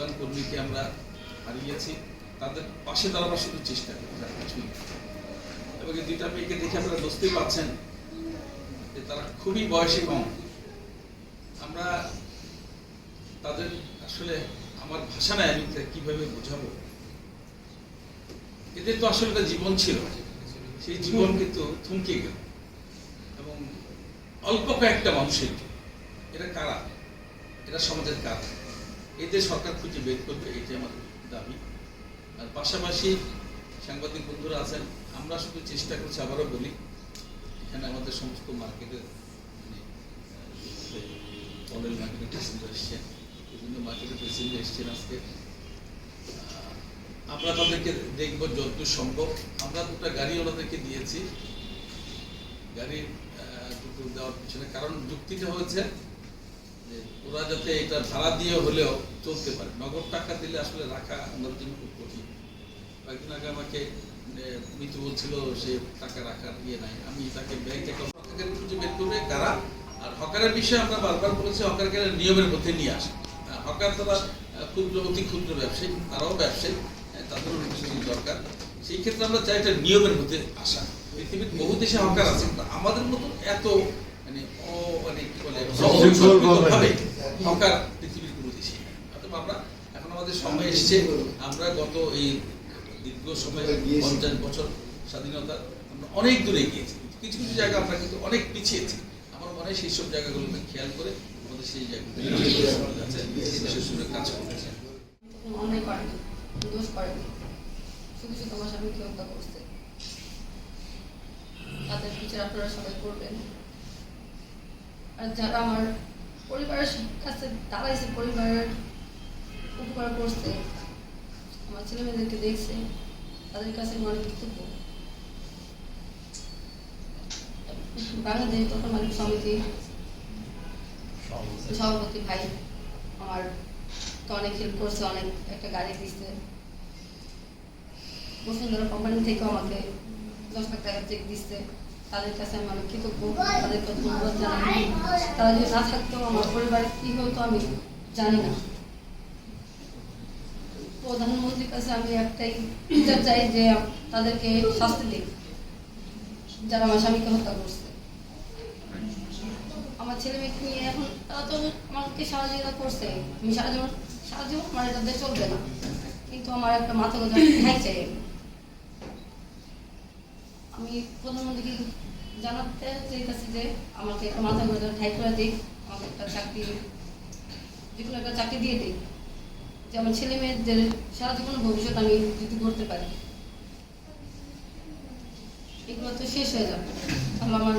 দোকান কর্মীকে আমরা হারিয়েছি, তাদের পাশে দাঁড়াবার শুধু চেষ্টা করি কিছুই এবং এই দুইটা মেয়েকে দেখে আপনারা বুঝতেই পারছেন যে তারা খুবই বয়সে কম আমরা তাদের আসলে আমার ভাষা নাই, আমি কীভাবে বোঝাবো? এদের তো আসলে একটা জীবন ছিল, সেই জীবন কিন্তু থমকে গেল। এবং অল্প কয়েকটা মানুষের। এরা কারা? এরা সমাজের কারা? এদের সরকার খুঁজে বের করবে, এটাই আমাদের দাবি। আর পাশাপাশি সাংবাদিক বন্ধুরা আছেন, আমরা শুধু চেষ্টা করছি, আবারও বলি, এখানে আমাদের সমস্ত মার্কেটের অনেক মার্কেটের প্যাসেঞ্জার এসছেন, বিভিন্ন মার্কেটের প্যাসেঞ্জার এসছেন আজকে। আমরা তাদেরকে দেখব যতদূর সম্ভব। আমরা দুটো গাড়ি ওনাদেরকে দিয়েছি। গাড়ি দেওয়ার পিছনে কারণ যুক্তিটা হয়েছে ওরা যাতে এটা ভাড়া দিয়ে হলেও চলতে পারে। নগদ টাকা দিলে আসলে রাখা আমাদের জন্য খুব কঠিন। কয়েকদিন আগে আমাকে এ, মিতু বলছিল সে টাকা রাখার ইয়ে নাই। আমি তাকে ব্যাংক অ্যাকাউন্ট খুঁজে বের করবে কারা? আর হকারের বিষয়ে আমরা বারবার বলেছি হকারকে নিয়মের মধ্যে নিয়ে আসে। হকার তারা ক্ষুদ্র অতি ক্ষুদ্র ব্যবসায়ী তারাও ব্যবসায়ী তাদেরও নোটিশ দরকার। সেই ক্ষেত্রে আমরা চাই এটা নিয়মের মধ্যে আসা। পৃথিবীর বহু দেশে হকার আছে আমাদের মতো এত মানে মানে বলে। হকার পৃথিবীর কোনো দেশে অথবা আমরা এখন আমাদের সময় এসছে আমরা গত এই দীর্ঘ সময় পঞ্চাশ বছর স্বাধীনতা আমরা অনেক দূরে গিয়েছি। কিছু কিছু জায়গা আমরা কিন্তু অনেক পিছিয়েছি। আমার মনে হয় সেই সব জায়গাগুলোকে খেয়াল করে আমাদের সেই জায়গাগুলো বিশেষ করে কাজ করতেছে দোষ শুধু শুধু আমার স্বামীকে হত্যা করছে। তাদের বিচার আপনারা সবাই করবেন। আর যারা আমার পরিবারের কাছে দাঁড়াইছে পরিবারের উপকার করছে। আমার ছেলে মেয়েদেরকে দেখছে তাদের কাছে আমি অনেক কৃতজ্ঞ। বাংলাদেশ দোকান মালিক সমিতি সভাপতি। ভাই আমার তো অনেক হেল্প করছে অনেক একটা গাড়ি দিচ্ছে বসুন্ধরা কোম্পানি থেকে আমাকে দশ লাখ টাকা চেক দিচ্ছে। তাদের কাছে আমি অনেক কৃতজ্ঞ তাদেরকে ধন্যবাদ জানাই তারা যদি না থাকতো, আমার পরিবারে কি হতো আমি জানি না। প্রধানমন্ত্রীর কাছে আমি একটাই বিচার চাই যে তাদেরকে শাস্তি দিক, যারা আমার স্বামীকে হত্যা করছে। আমার ছেলে মেয়েকে নিয়ে এখন তারা তো আমাকে সহযোগিতা করছে। আমি সারা জীবন সারা জীবন আমার এটা চলবে না। কিন্তু আমার একটা মাথা গোজা ঠাই চাই। আমি। প্রধানমন্ত্রীকে জানাতে চাইতেছি যে আমাকে একটা মাথা গোজা ঠাই করে দিক, আমাকে একটা চাকরি, যে কোনো একটা চাকরি দিয়ে দিক, যে আমার ছেলে মেয়েদের সারা জীবন ভবিষ্যৎ আমি যদি করতে পারি। এগুলো তো শেষ হয়ে যাবে। তাহলে আমার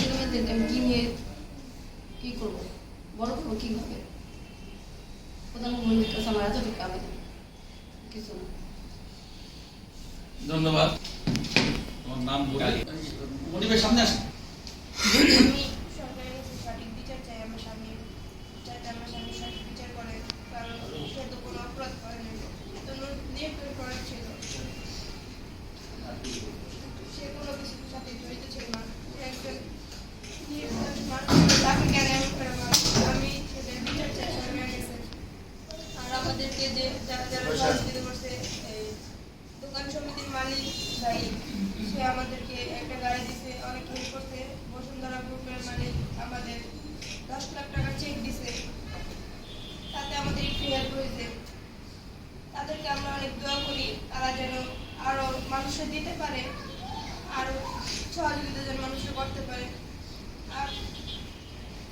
ছেলে মেয়েদেরকে আমি কি নিয়ে কি করব? বড় করব কীভাবে? প্রধানমন্ত্রীর কাছে আমার এতটুকু আবেদন। কিছু না ধন্যবাদ তোমার নাম বলে মনিবের সামনে আসেন আমি সরকারের কাছে সঠিক বিচার চাই আমার স্বামীর যাতে আমার স্বামী সঠিক বিচার করে কারণ সে তো কোনো অপরাধ করে না এত নির্ভর করার ছিল সে কোনো কিছুর সাথে জড়িত ছিল না সে একজন নির্দোষ মানুষ তাকে কেন এমন করে মারা? আমি সেটার বিচার চাই সরকারের কাছে আর আমাদেরকে যে যারা যারা সহযোগিতা করছে এই দোকান সমিতির মালিক ভাই সে আমাদেরকে একটা গাড়ি দিছে অনেক হেল্প করছে বসুন্ধরা গ্রুপের মালিক আমাদের দশ লাখ টাকা চেক দিছে তাতে আমাদের একটু হেল্প হয়েছে তাদেরকে আমরা অনেক দোয়া করি তারা যেন আরও মানুষের দিতে পারে আরও সহযোগিতা যেন মানুষের করতে পারে আর প্রধানমন্ত্রী শেখ হাসিনা আর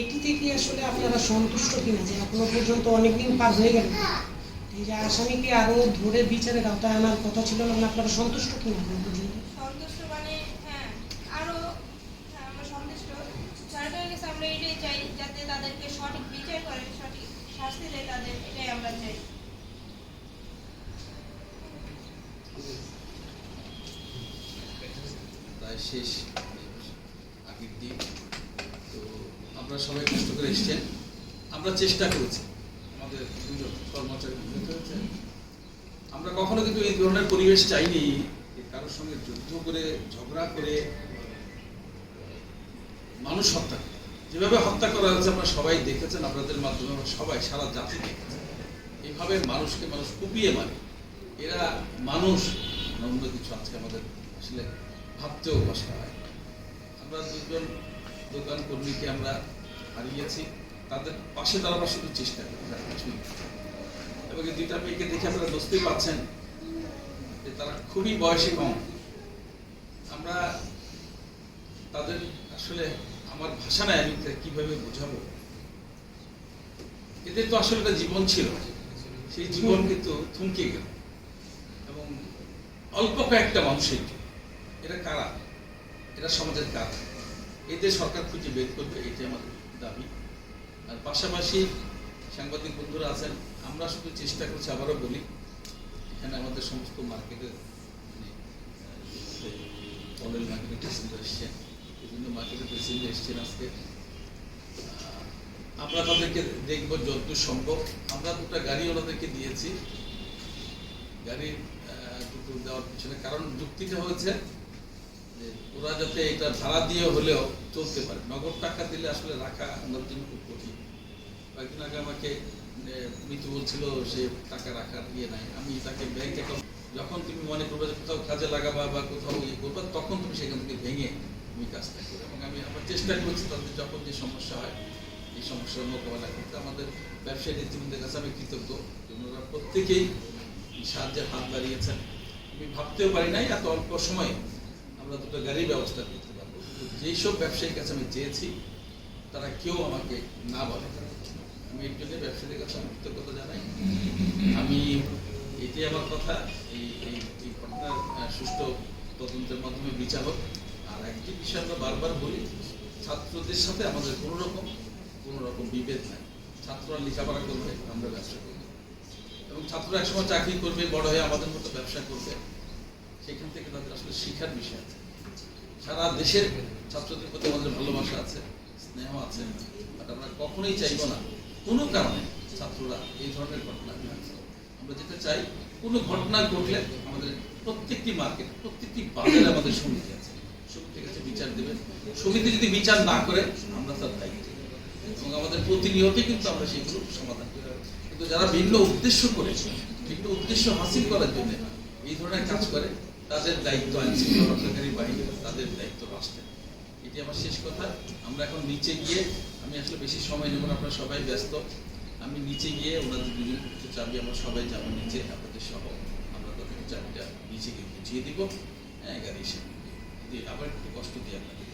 এটিতে কি আসলে আপনারা সন্তুষ্ট কিনা যে এখনও পর্যন্ত অনেকদিন পার হয়ে গেল। এই যে আসামিকে আরও ধরে বিচারের আওতায় আনার কথা ছিল না মানে আপনারা সন্তুষ্ট কিনা এখনও পর্যন্ত? সন্তুষ্ট মানে হ্যাঁ আরও হ্যাঁ, আমরা সন্তুষ্ট। সরকারের কাছে আমরা এটাই চাই যাতে তাদেরকে সঠিক বিচার করে সঠিক শাস্তি দেয় তাদের এটাই আমরা চাই। শেষ। আমরা সবাই কষ্ট করে এসছেন। আমরা চেষ্টা করেছি। আমাদের কর্মচারী আমরা কখনো কিন্তু এই ধরনের পরিবেশ চাইনি কারোর সঙ্গে যুদ্ধ করে, ঝগড়া করে মানুষ হত্যা। যেভাবে হত্যা করা হয়েছে, আপনারা সবাই দেখেছেন, আপনাদের মাধ্যমে সবাই সারা জাতি দেখেছে। এইভাবে মানুষকে মানুষ কুপিয়ে মারে। এরা মানুষ অন্য কিছু আজকে আমাদের আসলে ভাবতেও কষ্ট হয়। আমরা দুজন দোকান কর্মীকে আমরা হারিয়েছি, তাদের পাশে দাঁড়াবার শুধু চেষ্টা করি আর কিছুই দুইটা মেয়েকে দেখে আপনারা বুঝতেই পাচ্ছেন যে তারা খুবই বয়সে কম। আমরা তাদের আসলে আমার ভাষা নাই, আমি কীভাবে বোঝাবো? এদের তো আসলে একটা জীবন ছিল। সেই জীবন কিন্তু থমকে গেল। এবং অল্প কয়েকটা মানুষের। এরা কারা? এরা সমাজের কারা? এদের সরকার খুঁজে বের করবে, এটাই আমাদের দাবি। আর পাশাপাশি সাংবাদিক বন্ধুরা আছেন, আমরা শুধু চেষ্টা করছি, আবারও বলি, এখানে আমাদের সমস্ত মার্কেটের মানে অনেল মার্কেটের প্রেসিডেন্ট এসছেন বিভিন্ন মার্কেটের প্রেসিডেন্ট এসছেন আজকে। আমরা তাদেরকে দেখব যতদূর সম্ভব। আমরা দুটো গাড়ি ওনাদেরকে দিয়েছি। গাড়ি দেওয়ার পিছনে কারণ যুক্তিটা হয়েছে ওরা যাতে এটা ভাড়া দিয়ে হলেও চলতে পারে। নগদ টাকা দিলে আসলে রাখা আমাদের জন্য খুব কঠিন। কয়েকদিন আগে আমাকে এ, মিতু বলছিল সে টাকা রাখার ইয়ে নাই। আমি তাকে ব্যাংক অ্যাকাউন্ট যখন তুমি মনে করবে যে কোথাও কাজে লাগাবা বা কোথাও ইয়ে করবা তখন তুমি সেখান থেকে ভেঙে তুমি কাজটা করো। এবং আমি আমার চেষ্টা করছি তাদের যখন যে সমস্যা হয় এই সমস্যার মোকাবেলা করতে। আমাদের ব্যবসায়ী নেতৃবৃন্দের কাছে আমি কৃতজ্ঞ ওনারা প্রত্যেকেই সাহায্যের হাত বাড়িয়েছেন। আমি ভাবতেও পারি নাই এত অল্প সময়ে আমরা দুটো গাড়ির ব্যবস্থা করতে পারব। কিন্তু ব্যবসায়ীর কাছে আমি চেয়েছি, তারা কেউ আমাকে না বলে। আমি এর জন্য ব্যবসায়ীদের কাছে আমি কৃতজ্ঞতা জানাই। আমি এটাই আমার কথা। এই এই ঘটনার সুষ্ঠু তদন্তের মাধ্যমে বিচার হোক আর একটি বিষয় আমরা বারবার বলি, ছাত্রদের সাথে আমাদের কোনো রকম কোনো রকম বিভেদ নাই। ছাত্ররা লেখাপড়া করবে, আমরা ব্যবসা করব। এবং ছাত্ররা একসময় চাকরি করবে, বড় হয়ে আমাদের মতো ব্যবসা করবে। সেখান থেকে তাদের আসলে শিক্ষার বিষয় আছে। সারা দেশের ছাত্রদের প্রতি আমাদের ভালোবাসা আছে, স্নেহ আছে বাট আমরা কখনোই চাইব না কোনো কারণে ছাত্ররা এই ধরনের ঘটনা ঘটে। আমরা যেটা চাই, কোনো ঘটনা ঘটলে আমাদের প্রত্যেকটি মার্কেট, প্রত্যেকটি বাজারে আমাদের সমিতি আছে। সমিতির কাছে বিচার দেবে। সমিতি যদি বিচার না করে, আমরা তার দায়িত্ব। এবং আমাদের প্রতিনিয়তই কিন্তু আমরা সেগুলো সমাধান করি। কিন্তু যারা ভিন্ন উদ্দেশ্য করে, ভিন্ন উদ্দেশ্য হাসিল করার জন্য এই ধরনের কাজ করে তাদের দায়িত্ব আইন শৃঙ্খলাকারী বাহিনী তাদের দায়িত্ব রাষ্ট্রের এটি আমার শেষ কথা। আমরা এখন নিচে গিয়ে, আমি আসলে বেশি সময় নেব না, আপনারা সবাই ব্যস্ত। আমি নিচে গিয়ে ওনাদের দুজন কিছু চাবি আমরা সবাই যাব নিচে, আপনাদের সহ আমরা তাদেরকে চাবিটা নিচে গিয়ে বুঝিয়ে দিব। হ্যাঁ গাড়ি এসে। আবার একটু কষ্ট দিয়ে আপনাদের